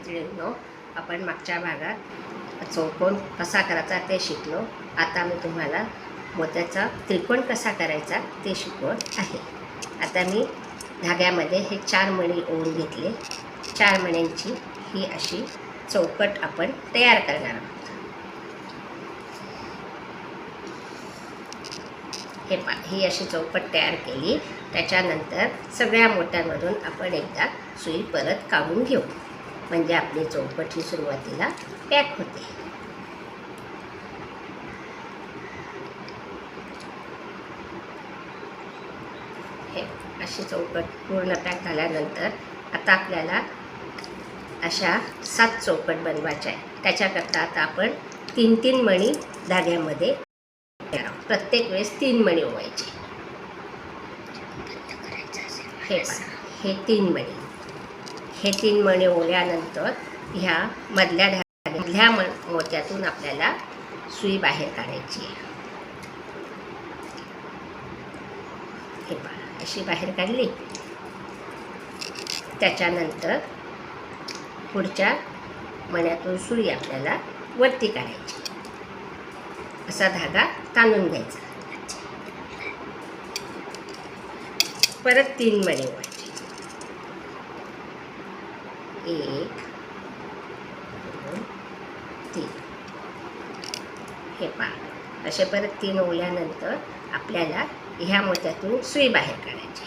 मैत्रिणींनो आपण मागच्या भागात. चौकोन कसा करायचा ते शिकलो. आता मी तुम्हाला मोत्याचा त्रिकोण कसा करायचा ते शिकवत आहे. आता मी धाग्यामध्ये हे चार मणी ओढून घेतले. चार मण्यांची ही अशी चौकट आपण तयार करणार आहोत. हे पा ही अशी चौकट तयार केली. त्याच्यानंतर सगळ्या मोत्यांमधून आपण एकदा सुई परत काढून घेऊ. म्हणजे आपली चौकट ही सुरुवातीला पॅक होते. हे अशी चौकट पूर्ण पॅक झाल्यानंतर आता आपल्याला अशा सात चौकट बनवायच्या आहे त्याच्याकरता आता आपण तीन तीन मणी धाग्यामध्ये प्रत्येक वेळेस तीन मणी ओवायचे. हे हे तीन मणी. हे तीन मणे ओल्यानंतर ह्या मधल्या धाग्या मधल्या म मोत्यातून आपल्याला सुई बाहेर काढायची आहे. हे पहा अशी बाहेर काढली. त्याच्यानंतर पुढच्या मण्यातून सुई आपल्याला वरती काढायची. असा धागा ताणून घ्यायचा. परत तीन मणे ओवायचे एक दोन तीन. हे पहा. असे परत तीन ओल्यानंतर आपल्याला ह्या मोत्यातून सुई बाहेर काढायची.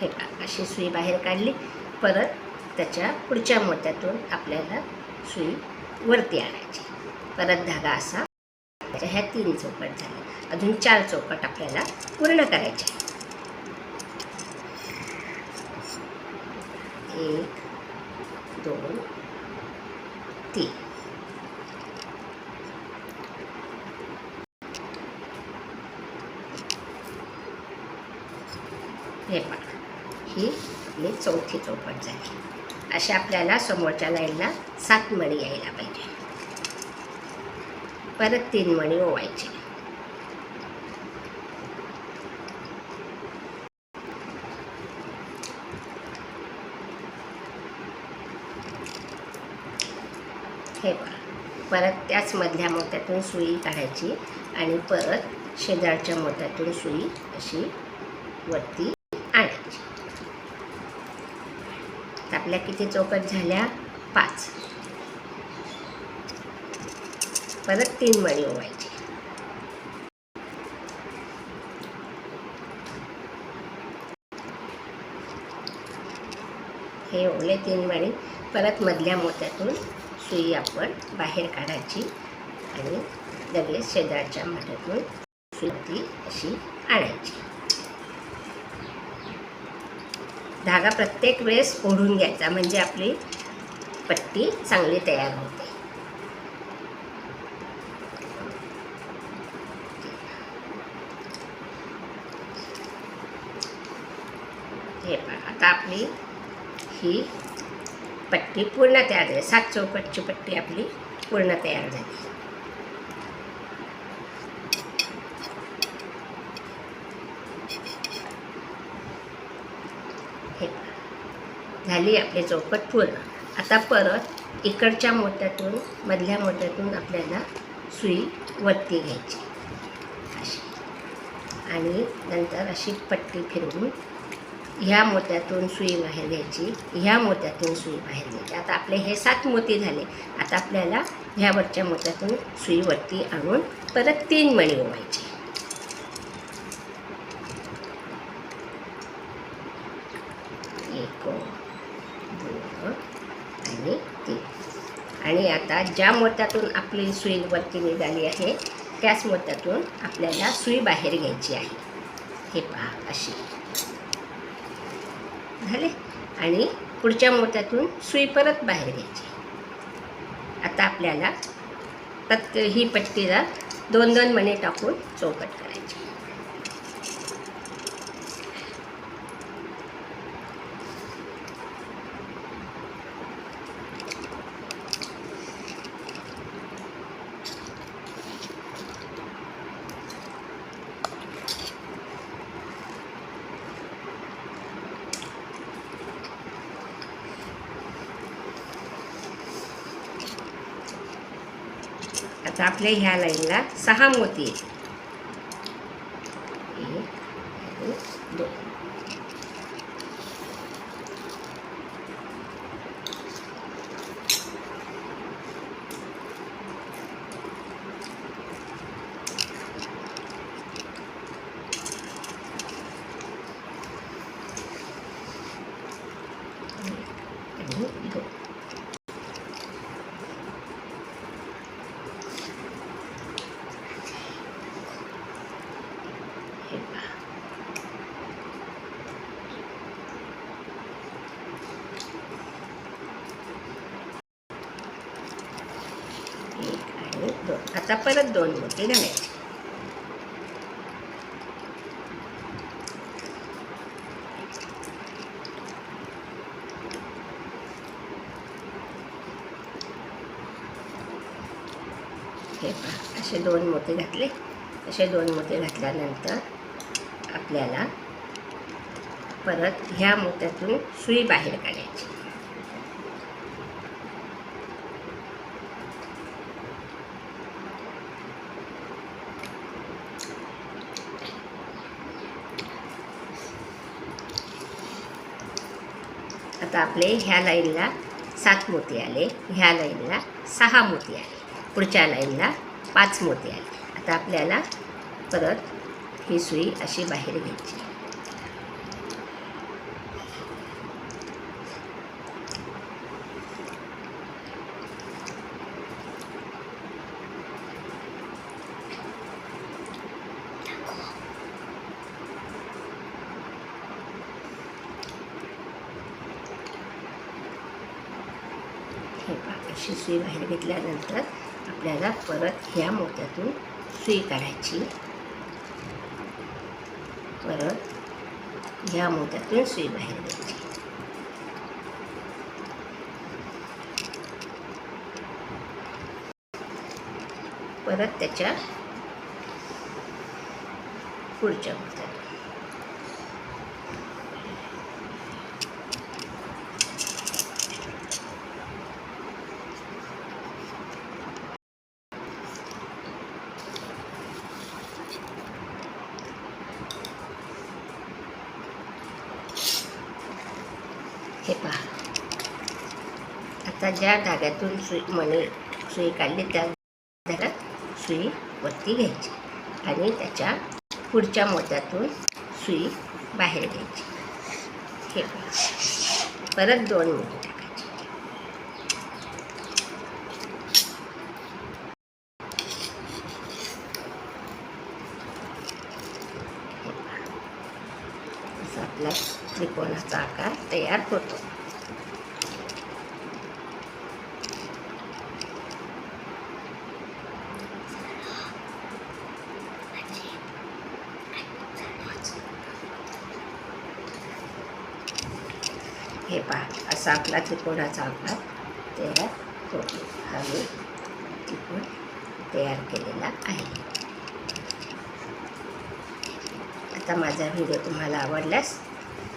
हे पहा अशी सुई बाहेर काढली. परत त्याच्या पुढच्या मोत्यातून आपल्याला सुई वरती आणायची. परत धागा असा ह्या तीन चौकट झाल्या अजून चार चौकट आपल्याला पूर्ण करायचे एक दोन तीन. हे पहा ही आपली चौथी चौकट झाली. अशा आपल्याला समोरच्या लाईनला सात मणी यायला पाहिजे. परत तीन मणी ओवायचे. हे पहा परत त्याच मधल्या मोत्यातून सुई काढायची आणि परत शेजारच्या मोत्यातून सुई अशी वरती आणायची. आपल्या किती चौकट झाल्या? पाच. परत तीन मणी ओवायची हे ओले तीन मणी परत मधल्या मोत्यातून सुई आपण बाहेर काढायची आणि लगेच शेजारच्या मोत्यातून सुती अशी आणायची. धागा प्रत्येक वेळेस ओढून घ्यायचा म्हणजे आपली पट्टी चांगली तयार होते हे पहा आता आपली ही पट्टी पूर्ण तयार झाली. सात चौकटची पट्टी आपली पूर्ण तयार झाली. हे झाली आपली चौकट पूर्ण. आता परत इकडच्या मोत्यातून मधल्या मोत्यातून आपल्याला सुई वरती घ्यायची. अशी. आणि नंतर अशी पट्टी फिरवून ह्या मोत्यातून सुई बाहेर घ्यायची ह्या मोत्यातून सुई बाहेर घ्यायची. आता आपले हे सात मोती झाले. आता आपल्याला ह्यावरच्या मोत्यातून सुई वरती आणून परत तीन मणी ओवायची. एक दोन आणि तीन. आणि आता ज्या मोत्यातून आपली सुई वरती निघाली आहे त्याच मोत्यातून आपल्याला सुई बाहेर घ्यायची आहे. हे पहा अशी. झाले आणि पुढच्या मोत्यातून सुई परत बाहेर घ्यायची आता आपल्याला प्रत्येक ही पट्टीला दोन दोन मणे टाकून चौकट करायची. आता आपल्या ह्या लाईनला सहा मोती आहेत. एक दोन आणि दोन हे पहा एक आणि दोन आता परत दोन मोती घालायचे हे पहा असे दोन मोठे घातले. असे दोन मोठे घातल्यानंतर आपल्याला परत ह्या मोत्यातून सुई बाहेर काढायची. आता आपले ह्या लाईनला सात मोती आले ह्या लाईनला सहा मोती आले पुढच्या लाईनला पाच मोती आले. आता आपल्याला परत ही सुई अशी बाहेर घ्यायची. अशी सुई बाहेर घेतल्यानंतर आपल्याला परत ह्या मोत्यातून सुई काढायची. परत ह्या मोत्यातून सुई बाहेर घ्यायची परत त्याच्या पुढच्या मोत्यातून. हे पहा. आता ज्या धाग्यातून सुई मणी सुई काढली त्या धाग्यात सुई वरती घ्यायची आणि त्याच्या पुढच्या मोत्यातून सुई बाहेर घ्यायची. हे पहा. परत दोन मिनिटं टाकायचे हे पहा असा आपला त्रिकोणाचा आकार तयार होतो. हे पहा असा आपला त्रिकोणाचा आकार तयार होतो. हा मी त्रिकोण तयार केलेला आहे. आता माझा व्हिडिओ तुम्हाला आवडल्यास